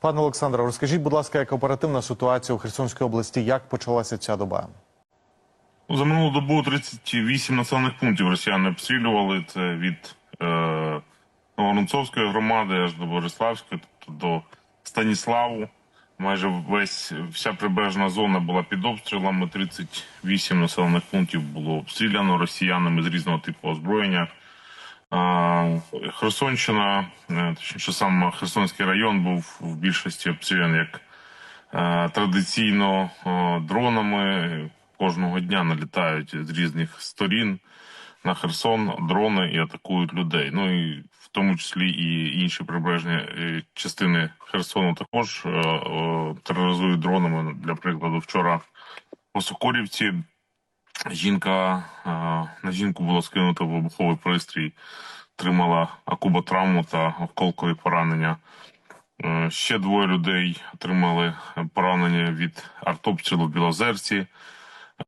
Пане Олександре, розкажіть, будь ласка, яка оперативна ситуація у Херсонській області? Як почалася ця доба? За минулу добу 38 населених пунктів росіяни обстрілювали. Це від е, Новоронцовської громади аж до Бориславської, тобто до Станіславу. Майже весь вся прибережна зона була під обстрілами. 38 населених пунктів було обстріляно росіянами з різного типу озброєння. Херсонщина, е, точніше сам Херсонський район був в більшості обстріляний як е, традиційно дронами. Кожного дня налітають з різних сторін на Херсон дрони і атакують людей. Ну і в тому числі і інші прибережні е, частини Херсону також тероризують дронами. Для прикладу, вчора по Сокорівці жінка е, на жінку було скинуто вибуховий пристрій, отримала акуботравму та осколкові поранення. Е, Ще двоє людей отримали поранення від артобстрілу в Білозерці.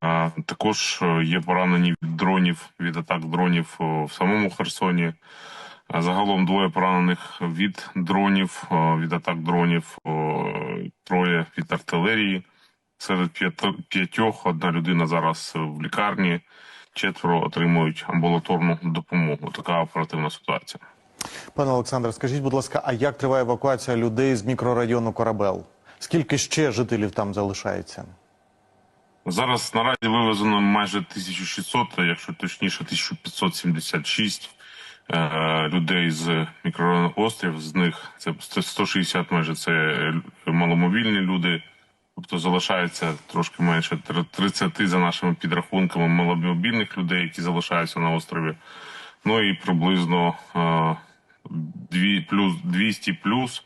Е, Також є поранені від дронів, від атак дронів в самому Херсоні. Загалом двоє поранених від дронів, від атак дронів, троє від артилерії. Серед п'ятьох одна людина зараз в лікарні, четверо отримують амбулаторну допомогу. Така оперативна ситуація. Пане Олександре, скажіть, будь ласка, а як триває евакуація людей з мікрорайону Корабел? Скільки ще жителів там залишається? Зараз наразі вивезено майже 1600, якщо точніше, 1576 е, людей з мікрорайону Острів. З них це 160 майже це е, маломобільні люди. Тобто залишається трошки менше тр- 30 за нашими підрахунками маломобільних людей, які залишаються на острові. Ну і приблизно е, плюс 200 плюс.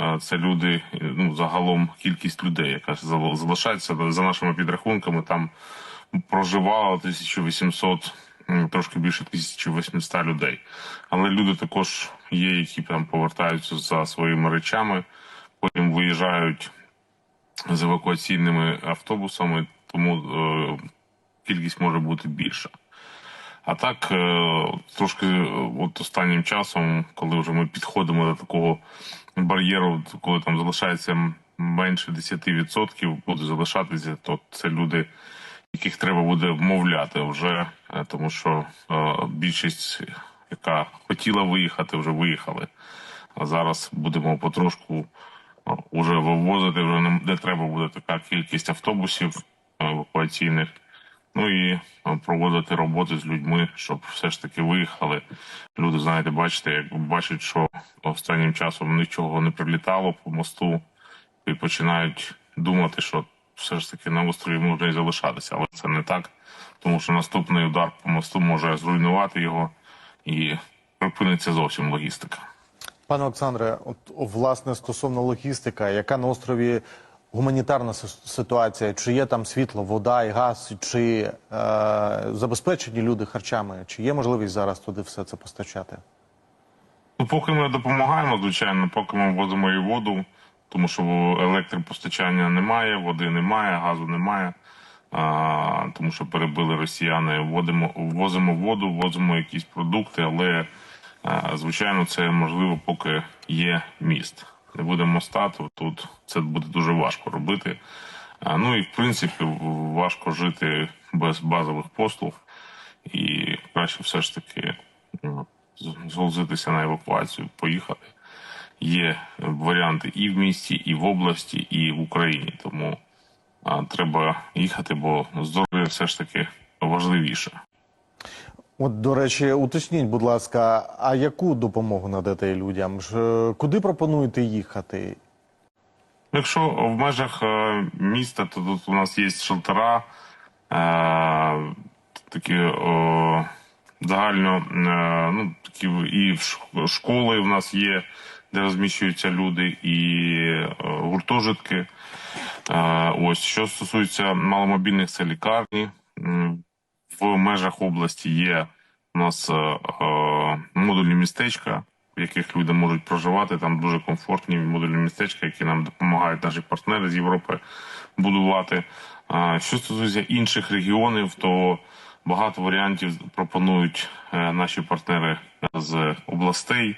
е, Це люди, ну загалом кількість людей, яка зал- залишається за нашими підрахунками. Там проживало 1800, м, трошки більше 1800 людей. Але люди також є, які там повертаються за своїми речами, потім виїжджають з евакуаційними автобусами, тому е, кількість може бути більша. А так, е, трошки е, от останнім часом, коли вже ми підходимо до такого бар'єру, коли там залишається менше 10%, буде залишатися, то це люди, яких треба буде вмовляти вже, тому що більшість, яка хотіла виїхати, вже виїхали. А зараз будемо потрошку уже вивозити, вже не, не треба буде така кількість автобусів е, евакуаційних. Ну і е, проводити роботи з людьми, щоб все ж таки виїхали. Люди, знаєте, бачите, як бачать, що останнім часом нічого не прилітало по мосту, і починають думати, що все ж таки на острові можна і залишатися, але це не так, тому що наступний удар по мосту може зруйнувати його і припиниться зовсім логістика. Пане Олександре, от власне стосовно логістика, яка на острові гуманітарна ситуація? Чи є там світло, вода і газ, чи е, забезпечені люди харчами? Чи є можливість зараз туди все це постачати? Ну, поки ми допомагаємо, звичайно, поки ми возимо і воду, тому що електропостачання немає, води немає, газу немає. А, тому що перебили росіяни, вводимо, ввозимо воду, ввозимо якісь продукти, але звичайно це можливо, поки є міст. Не буде моста, то тут це буде дуже важко робити. Ну і в принципі важко жити без базових послуг, і краще все ж таки ну, зголоситися на евакуацію, поїхати. Є варіанти і в місті, і в області, і в Україні. Тому а, треба їхати, бо здоров'я все ж таки важливіше. От, до речі, уточніть, будь ласка, а яку допомогу надати людям? Е, Куди пропонуєте їхати? Якщо в межах е, міста, то тут у нас є шелтера, е, такі загально ну, такі і школи в нас є, де розміщуються люди, і гуртожитки. Ось що стосується маломобільних, це лікарні. В межах області є у нас е, е, модульні містечка, в яких люди можуть проживати. Там дуже комфортні модульні містечка, які нам допомагають наші партнери з Європи будувати. А що стосується інших регіонів, то багато варіантів пропонують е, наші партнери з областей.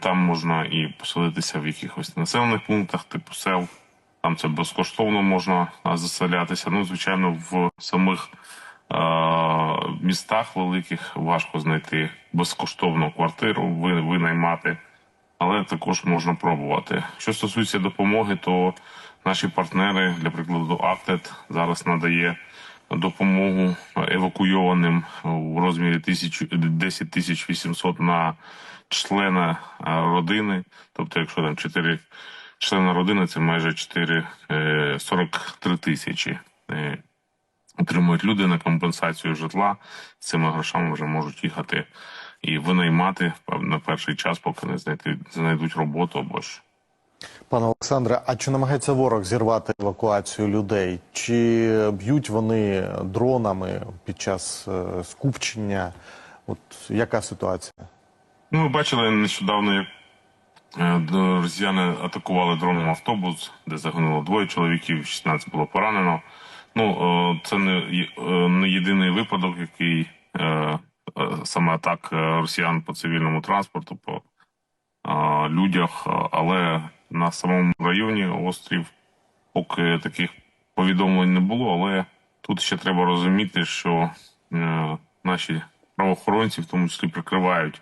Там можна і поселитися в якихось населених пунктах, типу сел. Там це безкоштовно можна заселятися. Ну, звичайно, в самих е, містах великих важко знайти безкоштовну квартиру, ви- винаймати, але також можна пробувати. Що стосується допомоги, то наші партнери, для прикладу, Актет зараз надає допомогу евакуйованим у розмірі 1000 10 тисяч 800 на члена е, родини. Тобто, якщо там 4 члена родини, це майже 4, е, 43 тисячі. Отримують люди на компенсацію житла. З цими грошами вже можуть їхати і винаймати на перший час, поки не знайти, знайдуть роботу або ж. Пане Олександре, а чи намагається ворог зірвати евакуацію людей? Чи б'ють вони дронами під час е, скупчення? От яка ситуація? Ну, ми бачили нещодавно, як е, росіяни атакували дроном автобус, де загинуло двоє чоловіків, 16 було поранено. Ну, е, це не, е, не єдиний випадок, який е, саме атак е, росіян по цивільному транспорту, по людях, але на самому районі острів поки таких повідомлень не було. Але тут ще треба розуміти, що наші правоохоронці, в тому числі, прикривають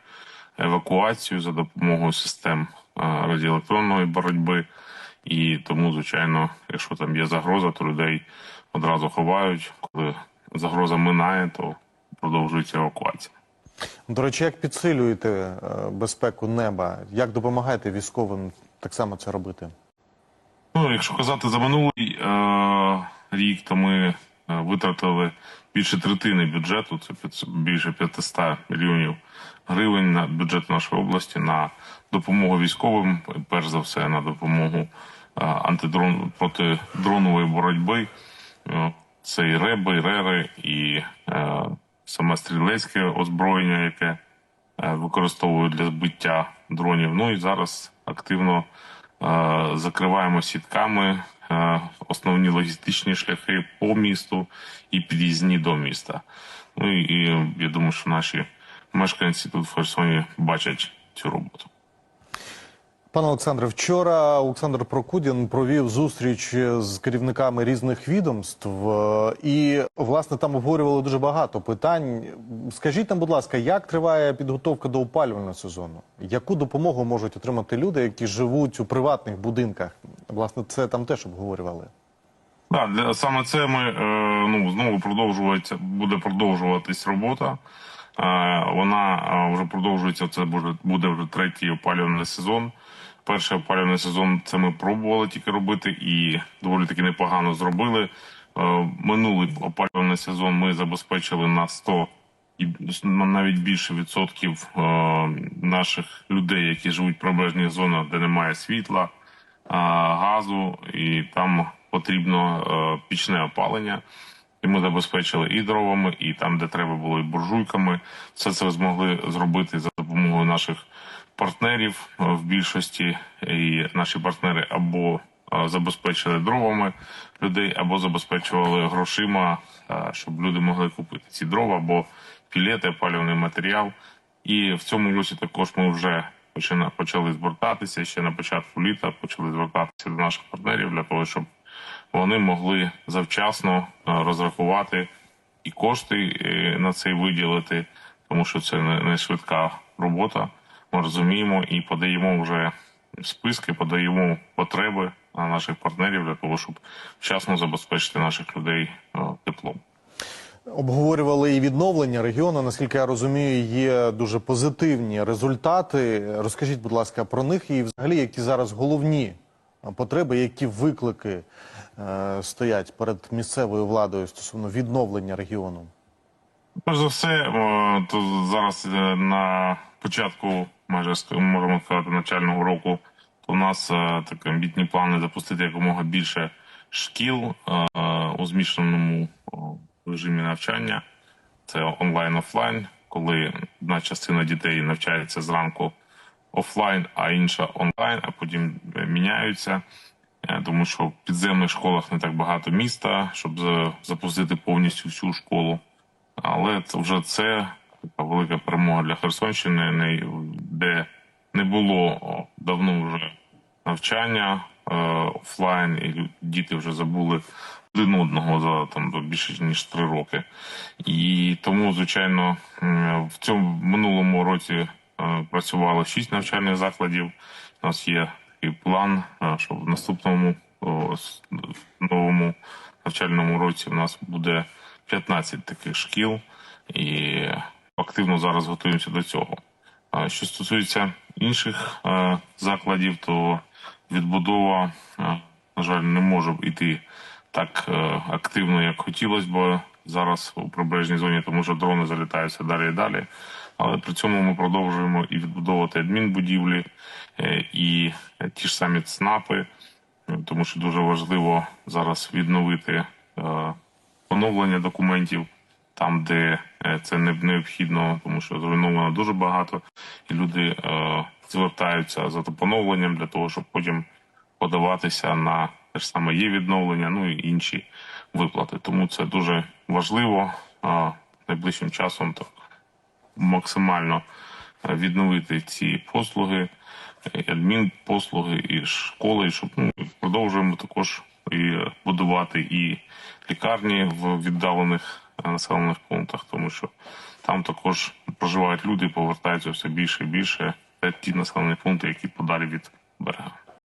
евакуацію за допомогою систем радіоелектронної боротьби. І тому, звичайно, якщо там є загроза, то людей одразу ховають. Коли загроза минає, то продовжується евакуація. До речі, як підсилюєте е, безпеку неба? Як допомагаєте військовим так само це робити? Ну, якщо казати за минулий е- рік, то ми е, витратили більше третини бюджету, це більше 500 мільйонів гривень на бюджет нашої області на допомогу військовим, перш за все на допомогу е, антидрон протидронової боротьби. Е, Це і реби, і рери, і е, саме стрілецьке озброєння, яке е, використовують для збиття дронів. Ну і зараз активно е, закриваємо сітками е, основні логістичні шляхи по місту і під'їзні до міста. Ну і, і я думаю, що наші мешканці тут в Херсоні бачать цю роботу. Пане Олександре, вчора Олександр Прокудін провів зустріч з керівниками різних відомств, е, і власне там обговорювали дуже багато питань. Скажіть нам, будь ласка, як триває підготовка до опалювального сезону? Яку допомогу можуть отримати люди, які живуть у приватних будинках? Власне, це там теж обговорювали. Да, саме це ми е, ну знову продовжується, буде продовжуватись робота. Вона вже продовжується. Це буде, вже третій опалювальний сезон. Перший опалювальний сезон це ми пробували тільки робити і доволі таки непогано зробили. Минулий опалювальний сезон ми забезпечили на 100 і на навіть більше відсотків наших людей, які живуть в прибережних зонах, де немає світла, газу, і там потрібно пічне опалення. І ми забезпечили і дровами, і там, де треба було, і буржуйками. Все це змогли зробити за допомогою наших партнерів е, в більшості. І наші партнери або е, забезпечили дровами людей, або забезпечували грошима, е, щоб люди могли купити ці дрова, або пілети, опалювальний матеріал. І в цьому році також ми вже почали звертатися ще на початку літа. Почали звертатися до наших партнерів для того, щоб вони могли завчасно е, розрахувати і кошти е, на це виділити, тому що це не, швидка робота. Ми розуміємо і подаємо вже списки, подаємо потреби на наших партнерів для того, щоб вчасно забезпечити наших людей е, теплом. Обговорювали і відновлення регіону. Наскільки я розумію, є дуже позитивні результати. Розкажіть, будь ласка, про них і взагалі, які зараз головні потреби, які виклики стоять перед місцевою владою стосовно відновлення регіону. Перш за все, е, то зараз е, на початку, майже можемо сказати, навчального року, то у нас е, такі амбітні плани запустити якомога більше шкіл е, у змішаному режимі навчання. Це онлайн-офлайн, коли одна частина дітей навчається зранку офлайн, а інша онлайн, а потім е, міняються. Е, Тому що в підземних школах не так багато міста, щоб запустити повністю всю школу. Але це вже це така велика перемога для Херсонщини, де не було давно вже навчання е, офлайн, і діти вже забули один одного за там більше ніж три роки. І тому, звичайно, в цьому минулому році е, працювало шість навчальних закладів. У нас є такий план, е, що в наступному новому навчальному році у нас буде 15 таких шкіл, і активно зараз готуємося до цього. Що стосується інших е, закладів, то відбудова, е, на жаль, не може йти так активно, як хотілося б зараз у прибережній зоні, тому що дрони залітають все далі і далі. Але при цьому ми продовжуємо і відбудовувати адмінбудівлі, і ті ж самі ЦНАПи, е, тому що дуже важливо зараз відновити е, поновлення документів там, де е, це не необхідно, тому що зруйновано дуже багато, і люди е, звертаються за поновленням для того, щоб потім подаватися на те ж саме є відновлення, ну і інші виплати. Тому це дуже важливо е, найближчим часом так максимально е, відновити ці послуги, е, адмінпослуги, і школи, і щоб ну, продовжуємо також і будувати і лікарні в віддалених е, населених пунктах, тому що там також проживають люди, повертаються все більше і більше. Це ті населені пункти, які подалі від берега.